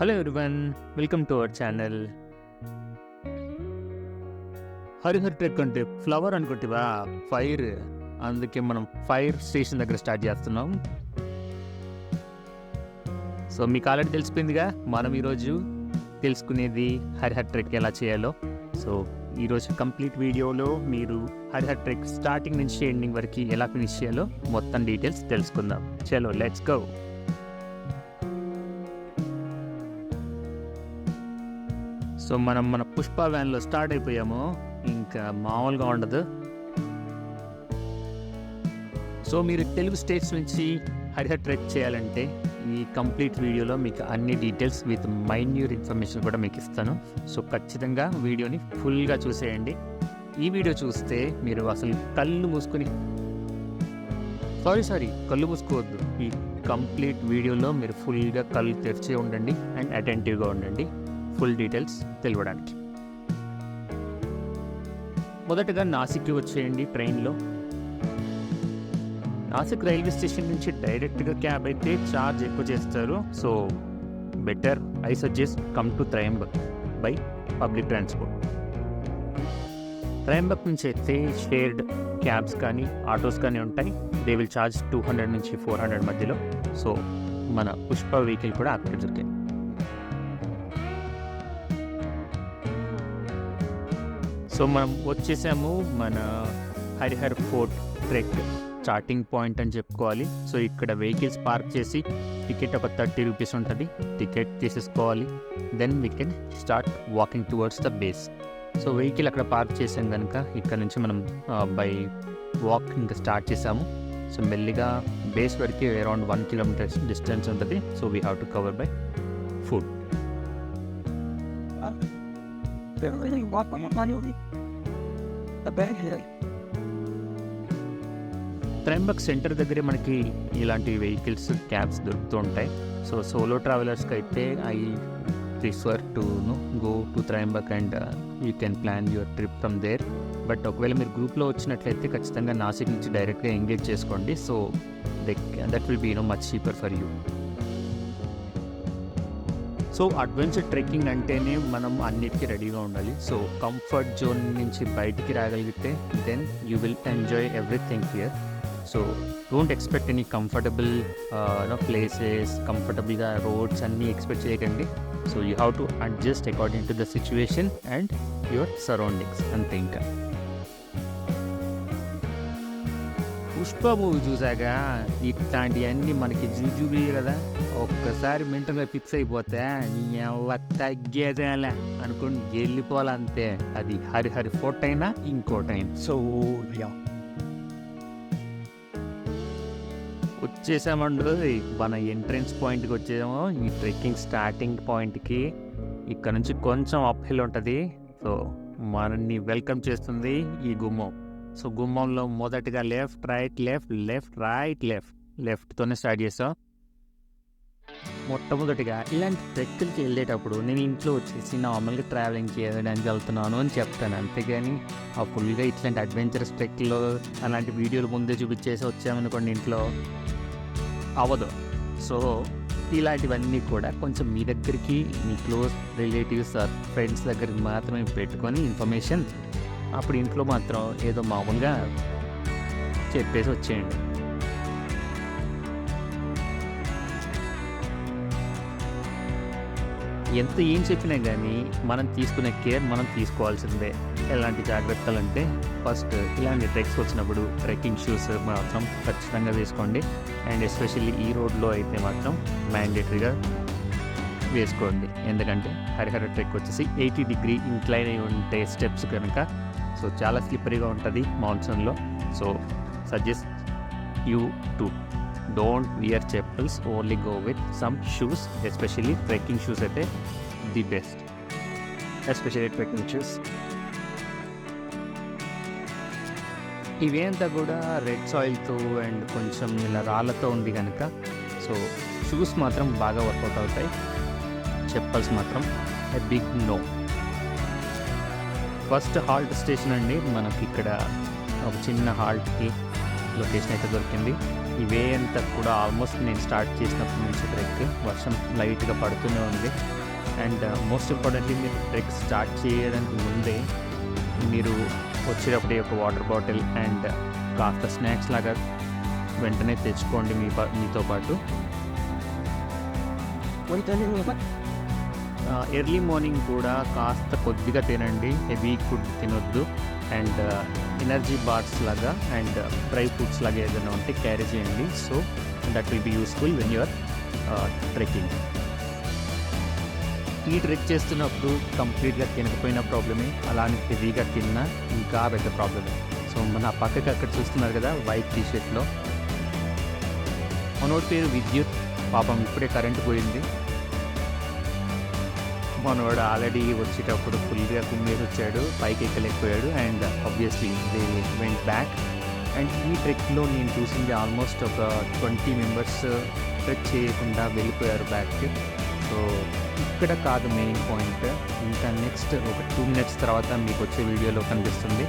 Hello everyone welcome to our channel Harihar trek అంటే flower అనుకుంటేవా fire అందుకే మనం ఫైర్ స్టేషన్ దగ్గర స్టార్ట్ చేస్తున్నాం. సో మీకు ఆల్రెడీ తెలిసిపోయిందిగా మనం ఈరోజు తెలుసుకునేది హరిహర్ ట్రెక్ ఎలా చేయాలో. సో ఈరోజు కంప్లీట్ వీడియోలో మీరు హరిహర్ ట్రెక్ స్టార్టింగ్ నుంచి ఎండింగ్ వరకు ఎలా ఫినిష్ చేయాలో మొత్తం డీటెయిల్స్ తెలుసుకుందాం. చలో లెట్స్ గో సో మనం మన పుష్ప వ్యాన్లో స్టార్ట్ అయిపోయాము. ఇంకా మామూలుగా ఉండదు. సో మీరు తెలుగు స్టేట్స్ నుంచి హరిహర్ ట్రెక్ చేయాలంటే ఈ కంప్లీట్ వీడియోలో మీకు అన్ని డీటెయిల్స్ విత్ మైన్యూర్ ఇన్ఫర్మేషన్ కూడా మీకు ఇస్తాను. సో ఖచ్చితంగా వీడియోని ఫుల్గా చూసేయండి. ఈ వీడియో చూస్తే మీరు అసలు కళ్ళు మూసుకొని సారీ సారీ కళ్ళు మూసుకోవద్దు. ఈ కంప్లీట్ వీడియోలో మీరు ఫుల్గా కళ్ళు తెరిచే ఉండండి అండ్ అటెంటివ్గా ఉండండి. ఫుల్ డీటెయిల్స్ తెలియడానికి. మొదటగా నాసిక్కి వచ్చేయండి ట్రైన్లో. నాసిక్ రైల్వే స్టేషన్ నుంచి డైరెక్ట్గా క్యాబ్ అయితే చార్జ్ ఎక్కువ చేస్తారు. So better I suggest come to Trimbak by public transport. Trimbak నుంచి అయితే షేర్డ్ క్యాబ్స్ కానీ ఆటోస్ కానీ ఉంటాయి. They will charge two hundred నుంచి ఫోర్ హండ్రెడ్ మధ్యలో. సో మన పుష్ప వెహికల్ కూడా అక్కడ దొరికాయి. సో మనం వచ్చేసాము మన Harihar fort trek starting point అని చెప్పుకోవాలి. సో ఇక్కడ వెహికల్స్ పార్క్ చేసి టికెట్ ఒక థర్టీ రూపీస్ ఉంటుంది. టికెట్ తీసేసుకోవాలి. Then we can start walking towards the base so vehicle అక్కడ పార్క్ చేసాం కనుక ఇక్కడ నుంచి మనం uh, బై వాక్ ఇంకా స్టార్ట్ చేసాము. సో మెల్లిగా బేస్ వరకు అరౌండ్ వన్ కిలోమీటర్స్ డిస్టెన్స్ ఉంటుంది. So we have to cover by foot Pero bag here. Trimbak centre దగ్గరే మనకి ఇలాంటి వెహికల్స్ క్యాబ్స్ దొరుకుతూ ఉంటాయి. సో సోలో ట్రావెలర్స్కి అయితే I prefer to go to Trimbak and you can plan your trip from there but ఒకవేళ మీరు గ్రూప్లో వచ్చినట్లయితే ఖచ్చితంగా నాసిక్ నుంచి డైరెక్ట్గా ఎంగేజ్ చేసుకోండి. So that will be no much cheaper for you so adventure trekking అంటేనే మనం అన్నిటికీ రెడీగా ఉండాలి. సో కంఫర్ట్ జోన్ నుంచి బయటికి రాగలిగితే then you will enjoy everything here so don't expect any comfortable places కంఫర్టబుల్గా రోడ్స్ అన్నీ ఎక్స్పెక్ట్ చేయకండి. So you have to adjust according to the situation and your surroundings అంతే ఇంకా. పుష్ప మూవీ చూసాక ఇట్లాంటివన్నీ మనకి జూజుబి కదా ఒక్కసారి మెంటల్గా ఫిక్స్ అయిపోతే తగ్గేదేలే అనుకుని వెళ్ళిపోవాలంతే. అది హరిహరి ఫోర్ట్ అయినా ఇంకోటైనా. yeah. వచ్చేసామండి. మన ఎంట్రన్స్ పాయింట్కి వచ్చేసాము. ఈ ట్రెక్కింగ్ స్టార్టింగ్ పాయింట్కి. ఇక్కడ నుంచి కొంచెం అప్ హిల్ ఉంటుంది. సో మనల్ని వెల్కమ్ చేస్తుంది ఈ గుమ్మం. సో గుమ్మంలో మొదటగా left right left left right left లెఫ్ట్తోనే start చేసాం మొట్టమొదటిగా ఇలాంటి ట్రెక్కులకి వెళ్ళేటప్పుడు నేను ఇంట్లో వచ్చేసి నార్మల్గా ట్రావెలింగ్ చేయడానికి వెళ్తున్నాను అని చెప్తాను. అంతేగాని ఆ ఫుల్గా ఇట్లాంటి అడ్వెంచరస్ ట్రెక్లో అలాంటి వీడియోలు ముందే చూపించేసి వచ్చామనుకోండి ఇంట్లో అవ్వదు. సో ఇలాంటివన్నీ కూడా కొంచెం మీ దగ్గరికి మీ క్లోజ్ రిలేటివ్స్ ఆర్ ఫ్రెండ్స్ దగ్గరికి మాత్రమే పెట్టుకొని ఇన్ఫర్మేషన్ అప్పుడు ఇంట్లో మాత్రం ఏదో మామూలుగా చెప్పేసి వచ్చేయండి. ఎంత ఏం చెప్పినా కానీ మనం తీసుకునే కేర్ మనం తీసుకోవాల్సిందే. ఎలాంటి జాగ్రత్తలు అంటే ఫస్ట్ ఇలాంటి ట్రెక్స్ వచ్చినప్పుడు ట్రెక్కింగ్ షూస్ మాత్రం ఖచ్చితంగా వేసుకోండి. అండ్ ఎస్పెషల్లీ ఈ రోడ్లో అయితే మాత్రం మ్యాండేటరీగా వేసుకోండి. ఎందుకంటే హరిహర ట్రెక్ వచ్చేసి ఎయిటీ డిగ్రీ ఇంక్లైన్ అయి ఉంటే స్టెప్స్ కనుక సో చాలా స్లిప్పరీగా ఉంటుంది మాన్సూన్లో so suggest you to don't wear chappals only go with some shoes especially trekking shoes అయితే the best especially trekking shoes ఇవేంతా కూడా రెడ్ సాయిల్తో అండ్ కొంచెం ఇలా రాళ్ళతో ఉంది కనుక. సో షూస్ మాత్రం బాగా వర్కౌట్ అవుతాయి. చెప్పల్స్ మాత్రం a big no first halt station అండి. మనకి ఇక్కడ ఒక చిన్న హాల్ట్కి లొకేషన్ అయితే దొరికింది. ఈ వే అంతా కూడా ఆల్మోస్ట్ నేను స్టార్ట్ చేసినప్పటి నుంచి ట్రెక్. వర్షం లైట్గా పడుతూనే ఉంది. అండ్ uh, మోస్ట్ ఇంపార్టెంట్లీ మీరు ట్రెక్ స్టార్ట్ చేయడానికి ముందే మీరు వచ్చేటప్పుడే ఒక వాటర్ బాటిల్ అండ్ కాస్త స్నాక్స్ లాగా వెంటనే తెచ్చుకోండి మీ మీతో పాటు. ఎర్లీ మార్నింగ్ కూడా కాస్త కొద్దిగా తినండి. హెవీ ఫుడ్ తినొద్దు. అండ్ ఎనర్జీ బార్స్ లాగా అండ్ డ్రై ఫ్రూట్స్ లాగా ఏదైనా ఉంటే క్యారీ చేయండి. So that will be useful when you're trekking ఈ ట్రెక్ చేస్తున్నప్పుడు కంప్లీట్గా తినకపోయిన ప్రాబ్లమే అలానే హెవీగా తిన్నా ఇంకా పెద్ద ప్రాబ్లమే సో మన పక్కకి అక్కడ చూస్తున్నారు కదా వైట్ టీషర్ట్లో మనోడి పేరు విద్యుత్. పాపం ఇప్పుడే కరెంట్ పోయింది. మనవాడు ఆల్రెడీ వచ్చేటప్పుడు ఫుల్గా కుమ్మేసి వచ్చాడు పైకి ఎక్కలేకపోయాడు and obviously they went back and ఈ ట్రెక్లో నేను చూసింది ఆల్మోస్ట్ ఒక ట్వంటీ మెంబర్స్ ట్రెక్ చేయకుండా వెళ్ళిపోయారు బ్యాక్కి సో ఇక్కడ కాదు మెయిన్ పాయింట్ ఇంకా నెక్స్ట్ ఒక టూ మినిట్స్ తర్వాత మీకు వచ్చే వీడియోలో కనిపిస్తుంది.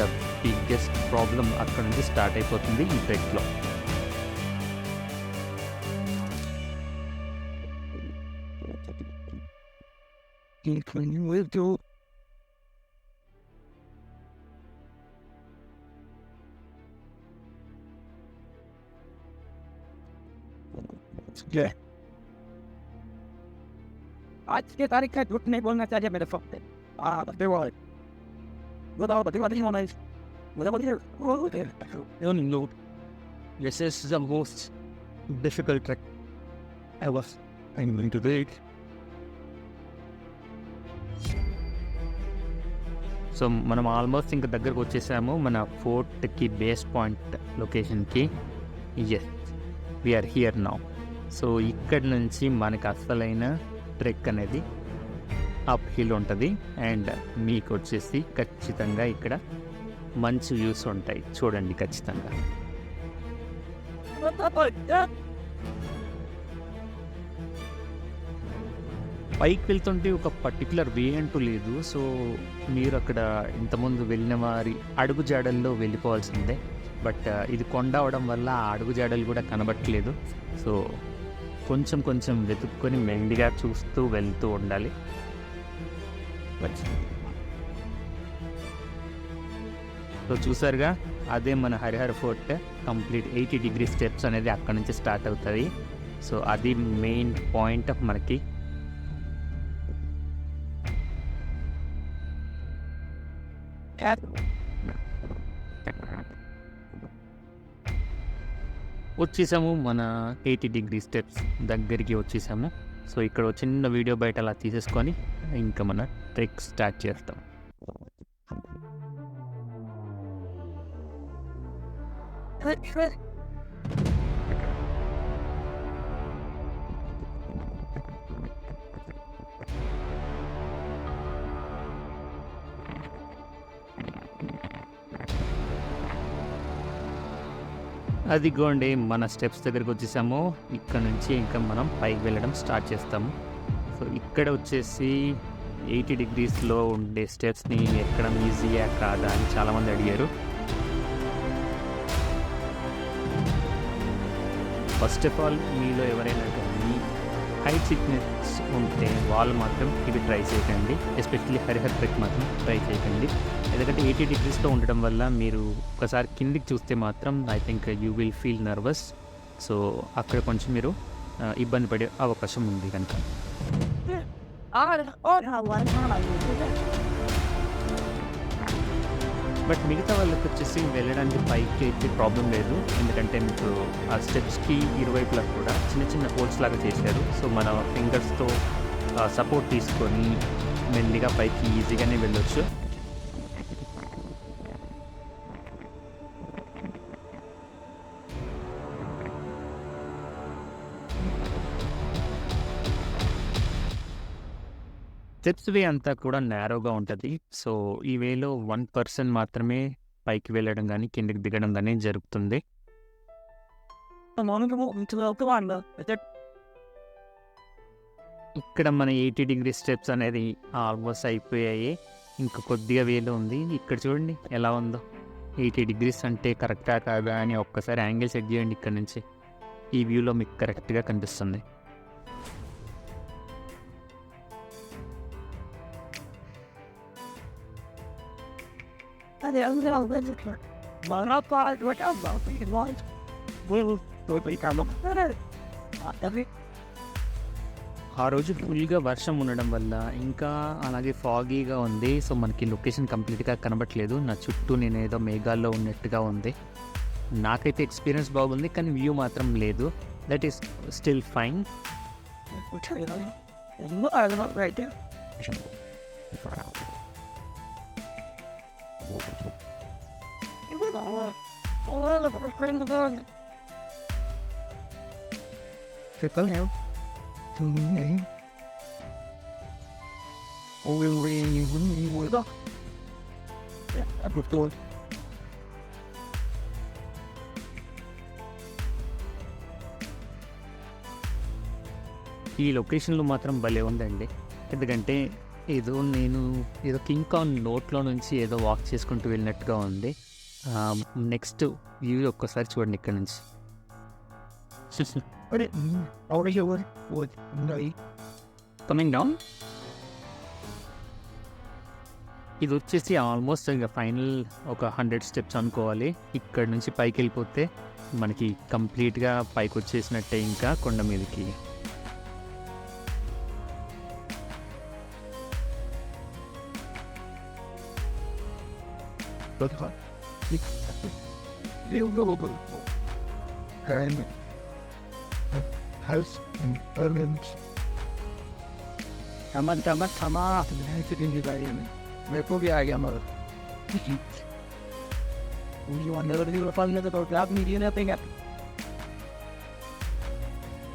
ద బిగ్గెస్ట్ ప్రాబ్లం అక్కడ నుంచి స్టార్ట్ అయిపోతుంది ఈ ట్రెక్లో. Can you live to Yeah. आज के तारीख का झूठ नहीं बोलना चाहिए मेरे सामने हाँ बताते हुए बताओ बताओ बताओ होना है बताओ बताओ Learning load. This is the most difficult trek ever. I'm going to take. So మనం ఆల్మోస్ట్ ఇంకా దగ్గరకు వచ్చేసాము మన ఫోర్ట్కి బేస్ పాయింట్ లొకేషన్కి. Yes we're here now so ఇక్కడ నుంచి మనకి అసలైన ట్రెక్ అనేది అప్ హిల్ ఉంటుంది. అండ్ మీకు వచ్చేసి ఖచ్చితంగా ఇక్కడ మంచి వ్యూస్ ఉంటాయి. చూడండి ఖచ్చితంగా. Oh పైకి వెళ్తుంటే ఒక పర్టికులర్ వే అంటూ లేదు. సో మీరు అక్కడ ఇంతకుముందు వెళ్ళిన వారి అడుగు జాడల్లో వెళ్ళిపోవాల్సిందే. బట్ ఇది కొండ అవడం వల్ల ఆ అడుగు జాడలు కూడా కనబట్టలేదు. సో కొంచెం కొంచెం వెతుక్కొని మెండిగా చూస్తూ వెళ్తూ ఉండాలి. సో చూసారుగా అదే మన Harihara fort complete eighty degree steps అనేది అక్కడ నుంచి స్టార్ట్ అవుతుంది సో అది మెయిన్ పాయింట్ మనకి. వచ్చేసాము మన ఎయిటీ డిగ్రీ స్టెప్స్ దగ్గరికి వచ్చేసాము. సో ఇక్కడ చిన్న వీడియో బయట అలా తీసేసుకొని ఇంకా మన ట్రెక్ స్టార్ట్ చేస్తాం. అదిగోండి మన స్టెప్స్ దగ్గరికి వచ్చేసాము. ఇక్కడ నుంచి ఇంకా మనం పైకి వెళ్ళడం స్టార్ట్ చేస్తాము. సో ఇక్కడ వచ్చేసి ఎయిటీ డిగ్రీస్లో ఉండే స్టెప్స్ని ఎక్కడం ఈజీయా కాదా అని చాలామంది అడిగారు. ఫస్ట్ ఆఫ్ ఆల్ మీలో ఎవరైనా హైట్ సిక్నెస్ ఉంటే వాళ్ళు మాత్రం ఇవి ట్రై చేయకండి. ఎస్పెషల్లీ హరిహర్ ట్రెక్ మాత్రం ట్రై చేయకండి. ఎందుకంటే ఎయిటీ డిగ్రీస్లో ఉండడం వల్ల మీరు ఒకసారి కిందికి చూస్తే మాత్రం I think you will feel nervous. So అక్కడ కొంచెం మీరు ఇబ్బంది పడే అవకాశం ఉంది కనుక. బట్ మిగతా వాళ్ళకి వచ్చేసి వెళ్ళడానికి పైకి అయితే ప్రాబ్లం లేదు. ఎందుకంటే మీకు ఆ స్టెప్స్కి ఇరువైపులా కూడా చిన్న చిన్న హోల్స్ లాగా చేశారు. సో మన ఫింగర్స్తో సపోర్ట్ తీసుకొని మెల్లిగా పైకి ఈజీగానే వెళ్ళొచ్చు. స్టెప్స్ వే అంతా కూడా నేరోగా ఉంటుంది. సో ఈ వేలో వన్ పర్సన్ మాత్రమే పైకి వెళ్ళడం కానీ కిందకి దిగడం కానీ జరుగుతుంది. ఇక్కడ మన ఎయిటీ డిగ్రీ స్టెప్స్ అనేది ఆల్మోస్ట్ అయిపోయాయి. ఇంకా కొద్దిగా వేలో ఉంది. ఇక్కడ చూడండి ఎలా ఉందో. ఎయిటీ డిగ్రీస్ అంటే కరెక్టా కాదా అని ఒక్కసారి యాంగిల్ సెట్ చేయండి ఇక్కడ నుంచి. ఈ వ్యూలో మీకు కరెక్ట్గా కనిపిస్తుంది. అదే పాలు అది ఆ రోజు ఫుల్గా వర్షం ఉండడం వల్ల ఇంకా అలాగే ఫాగీగా ఉంది. సో మనకి లొకేషన్ కంప్లీట్గా కనబట్లేదు నా చుట్టూ నేను ఏదో మేఘాల్లో ఉన్నట్టుగా ఉంది. నాకైతే ఎక్స్పీరియన్స్ బాగుంది కానీ వ్యూ మాత్రం లేదు. That is still fine right there. ఈ లొకేషన్లో మాత్రం భలే ఉందండి. ఎందుకంటే ఏదో నేను ఏదో కింగ్ కాన్ నోట్లో నుంచి ఏదో వాక్ చేసుకుంటూ వెళ్ళినట్టుగా ఉంది. నెక్స్ట్ వ్యూ ఒక్కసారి చూడండి ఇక్కడ నుంచి. కమింగ్ డౌన్ ఇది వచ్చేసి ఆల్మోస్ట్ ఇంకా ఫైనల్ ఒక హండ్రెడ్ స్టెప్స్ అనుకోవాలి. ఇక్కడ నుంచి పైకి వెళ్ళిపోతే మనకి కంప్లీట్గా పైకి వచ్చేసినట్టే ఇంకా కొండ మీదకి. Подхват. Real global. House and Parliament. আমার আমার থামা দিল্লি বাড়ি আমি মেপো গিয়ে আগে আমার উনি অন্যদের দিকে পালনে তো ক্লাব মিডিয়া না পেঙ্গা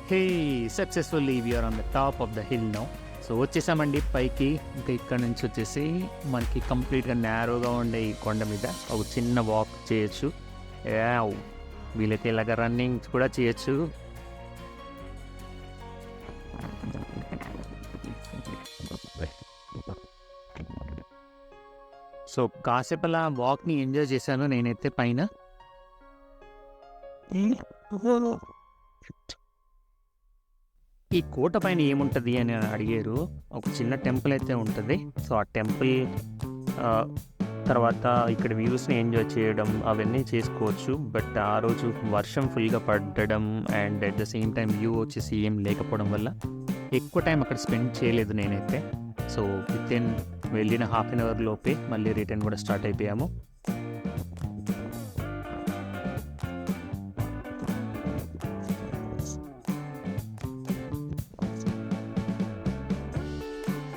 Hey, successfully we are on the top of the hill now. So వచ్చేసామండి పైకి. ఇంకా ఇక్కడ నుంచి వచ్చేసి మనకి కంప్లీట్గా నేరోగా ఉండే ఈ కొండ మీద ఒక చిన్న వాక్ చేయొచ్చు. వీలైతే ఇలాగ రన్నింగ్ కూడా చేయొచ్చు. సో కాసేపు అలా వాక్ని ఎంజాయ్ చేశాను నేనైతే పైన. ఈ కోట పైన ఏముంటుంది అని అడిగారు. ఒక చిన్న టెంపుల్ అయితే ఉంటుంది. సో ఆ టెంపుల్ తర్వాత ఇక్కడ వ్యూస్ని ఎంజాయ్ చేయడం అవన్నీ చేసుకోవచ్చు. బట్ ఆ రోజు వర్షం ఫుల్గా పడడం and at the same time view వచ్చేసి ఏం లేకపోవడం వల్ల ఎక్కువ టైం అక్కడ స్పెండ్ చేయలేదు నేనైతే. సో విత్ ఇన్ వెళ్ళిన హాఫ్ అన్ అవర్ లోపే మళ్ళీ రిటర్న్ కూడా స్టార్ట్ అయిపోయాము.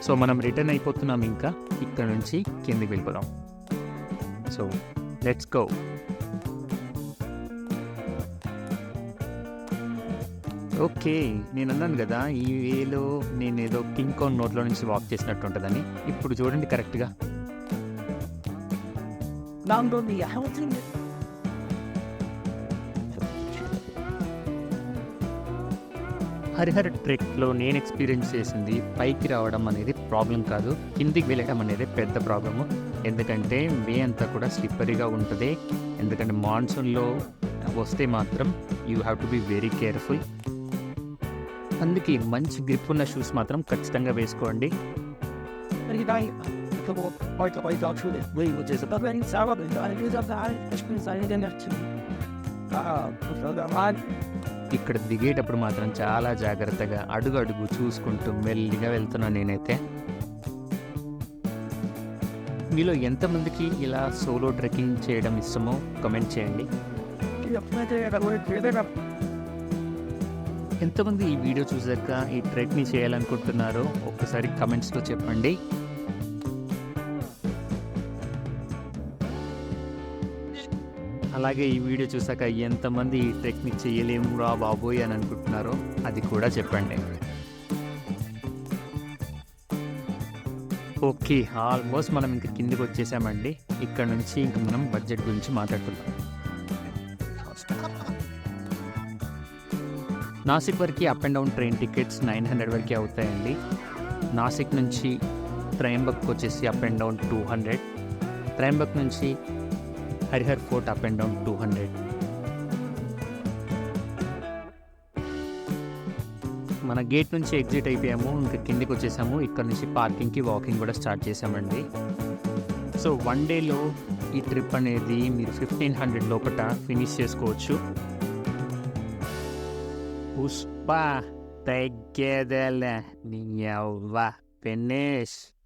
సో మనం రిటర్న్ అయిపోతున్నాం ఇంకా. ఇక్కడ నుంచి కిందికి వెళ్ళిపోదాం. సో లెట్స్ గో ఓకే నేను అన్నాను కదా ఈ వేలో నేను ఏదో కింగ్ కాన్ నోట్లో నుంచి వాక్ చేసినట్టు ఉంటుందని. ఇప్పుడు చూడండి కరెక్ట్గా హరిహర ట్రెక్లో నేను ఎక్స్పీరియన్స్ చేసింది పైకి రావడం అనేది ప్రాబ్లం కాదు. కిందికి వెళ్ళడం అనేది పెద్ద ప్రాబ్లము. ఎందుకంటే వే అంతా కూడా స్లిప్పరీగా ఉంటుంది. ఎందుకంటే మాన్సూన్లో వస్తే మాత్రం you have to be very careful. అందుకే మంచి గ్రిప్ ఉన్న షూస్ మాత్రం ఖచ్చితంగా వేసుకోండి. ఇక్కడ దిగేటప్పుడు మాత్రం చాలా జాగ్రత్తగా అడుగు అడుగు చూసుకుంటూ మెల్లిగా వెళ్తున్నాను నేనైతే. మీలో ఎంతమందికి ఇలా సోలో ట్రెక్కింగ్ చేయడం ఇష్టమో కమెంట్ చేయండి. ఎంతమంది ఈ వీడియో చూసాక ఈ ట్రెక్ని చేయాలనుకుంటున్నారో ఒక్కసారి కమెంట్స్లో చెప్పండి. అలాగే ఈ వీడియో చూసాక ఎంతమంది ఈ టెక్నిక్ చేయలేము రా బాబోయ్ అని అనుకుంటున్నారో అది కూడా చెప్పండి. ఓకే ఆల్మోస్ట్ మనం ఇంక కిందికి వచ్చేసామండి. ఇక్కడ నుంచి ఇంక మనం బడ్జెట్ గురించి మాట్లాడుకుందాం. నాసిక్ వరకు up and down train tickets nine hundred వరకు అవుతాయండి. నాసిక్ నుంచి ట్రైంబక్ వచ్చేసి up and down two hundred Trimbak నుంచి Harihar fort up and down two hundred. మన గేట్ నుంచి ఎగ్జిట్ అయిపోయాము ఇంకా కిందికి వచ్చేసాము. ఇక్కడ నుంచి పార్కింగ్కి వాకింగ్ కూడా స్టార్ట్ చేసామండి. సో వన్ డేలో ఈ ట్రిప్ అనేది మీరు ఫిఫ్టీన్ హండ్రెడ్ లోపల ఫినిష్ చేసుకోవచ్చు. పుష్ప తగ్గేదేలే. నీ అవ్వ ఫినిష్.